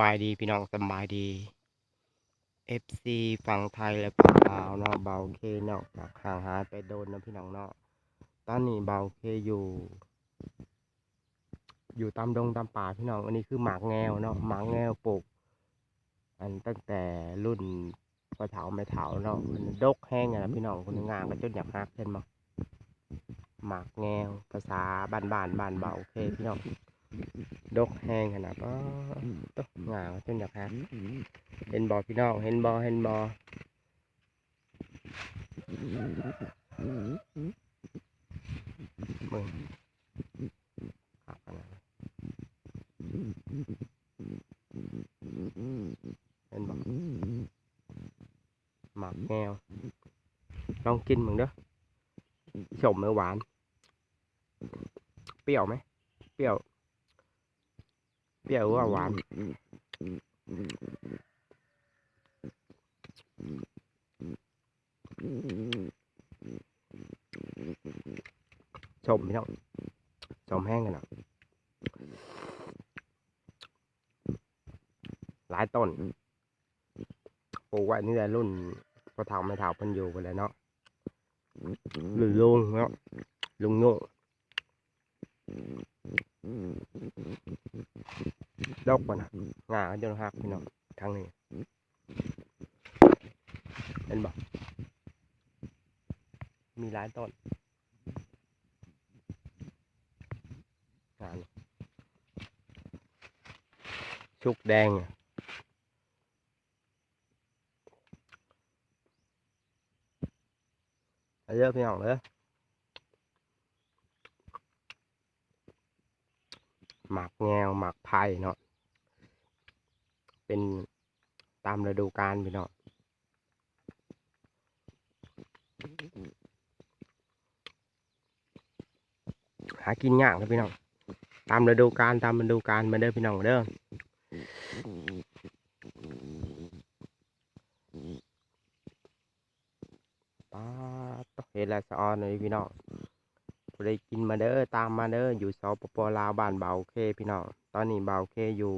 บายดีพี่น้องสบายดี FC ฝั่งไทยและฝั่งลาวเนาะเบาเคเนาะจากห่างหายไปโดนนะพี่น้องเนาะตอนนี้เบาเคอยู่ อยู่ตามดงตามป่าพี่น้อง อันนี้คือหมากแงวเนาะหมากแงวปลูกอันตั้งแต่รุ่นพ่อเถาแม่เถาเนาะมันดกแห้งอะนะพี่น้องคนงานก็จนอยากฮักเห็นมั้หมากแงวภาษาบ้านบ้านบ้านเบาเคพี่น้อง ดกแห้งขนาดก็ตกงาจนอยากฮักเห็นบอพี่น้องเห็นบอเห็นบอมึงขับขนาดเห็นบอหมากแงวลองกินมึงเด้อชมเมื่อหวาน เปรี้ยวไหม เปรี้ยว เปรี้ยวว่าหวานชมพี่น้องชมแห้งกันนะหลายต้นปลูกไว้นี่แหละรุ่นพอเฒ่าไม่เฒ่าพันอยู่ไปแล้วเนาะหรือลุงเนาะลุงโน่ ดอกมันนะงาจนหักพี่น้องทางนี้เห็นบ่มีหลายต้นงานชุกแดงอะเอาเยอะพี่น้องเลยหมากแงวหมากไผ่เนาะ เป็นตามฤดูกาลพี่น้องหากินยากนะพี่น้อง ตามฤดูกาลตามฤดูกาลมาเด้อพี่น้องเด้อป้าต้องเห็นแล้วสออนเลยพี่น้องได้กินมาเด้อตามมาเด้ออยู่สปปลาวบ้านเบาเคพี่น้อง ตอนนี้เบาเคอยู่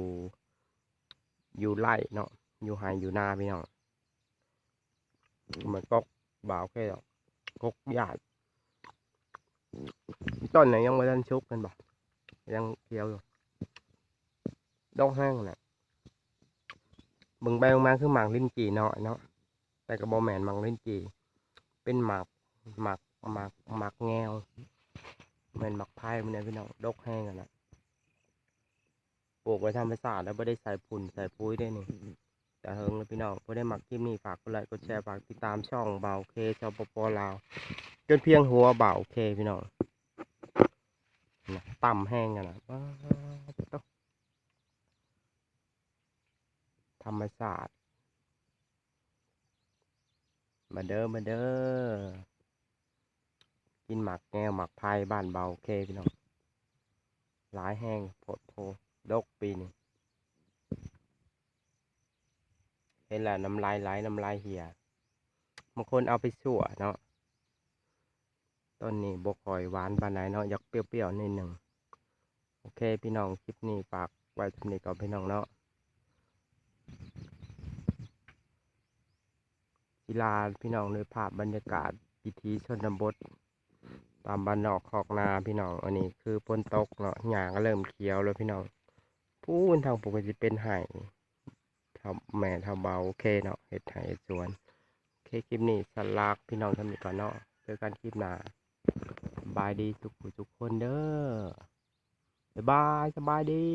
อยู่ไร่เนาะอยู่ไฮอยู่นาพี่น้องเหมือนกกบ่าวแค่ดอกกกหยาดต้นไหนยังไม่ทันชุบกันบอกยังเคี้ยวอยู่ดอกแห้งน่ะเบิ่งไปเบิ่งมาคือหมากลิ้นจี่เนาะเนาะแต่กระบอกแมนหมากลิ้นจี่เป็นหมากหมากหมากหมากแงวเหมือนหมากไผ่มันเนี่ยพี่น้องดอกแห้งกันนะ ปลูกไว้ทำเป็นศาสตร์แล้วไม่ได้ใส่ปุ๋นใส่ปุ๋ยได้วยนี่แต่เฮิงเลยพี่น้องพอได้มักคลิปนี้ฝากกดไลค์กดแชร์ฝากติดตามช่องเบาเคชาวปปลาวจนเพียงหัวเบาเคพี่น้องนะต่ำแห้งกันนะว้าวต้องธรรมศาสตร์มาเด้อมาเด้อกินหมักแงวหมักไผ่บ้านเบาเคพี่น้องหลายแห้งโพดโพ ดกปีนี้เห็นแล้วน้ำลายไหลน้ำลายเหี่ยบางคนเอาไปสั่วเนาะต้นนี้บกคอยหวานปานไหนเนาะอยากเปรี้ยวๆนิดหนึ่งโอเค พี่น้องคลิปนี้ฝากไว้สำนี้ก่อนพี่น้องเนาะกีฬาพี่น้องในภาพบรรยากาศพิธีชนบท ตามบ้านนอกคอกนาพี่น้องอันนี้คือฝนตกเนาะหญ้าก็เริ่มเขียวแล้วพี่น้อง พูนทางปกติเป็นไห่ทำแม่ทำเบาโอเคเนาะเห็ดไห่เฮ็ดสวนโอเคคลิปนี้สลากพี่น้องทำดีก่อนเนาะเจอกันคลิปหน้าบายดีสุขทุกคนเด้อบ๊ายบายสบายดี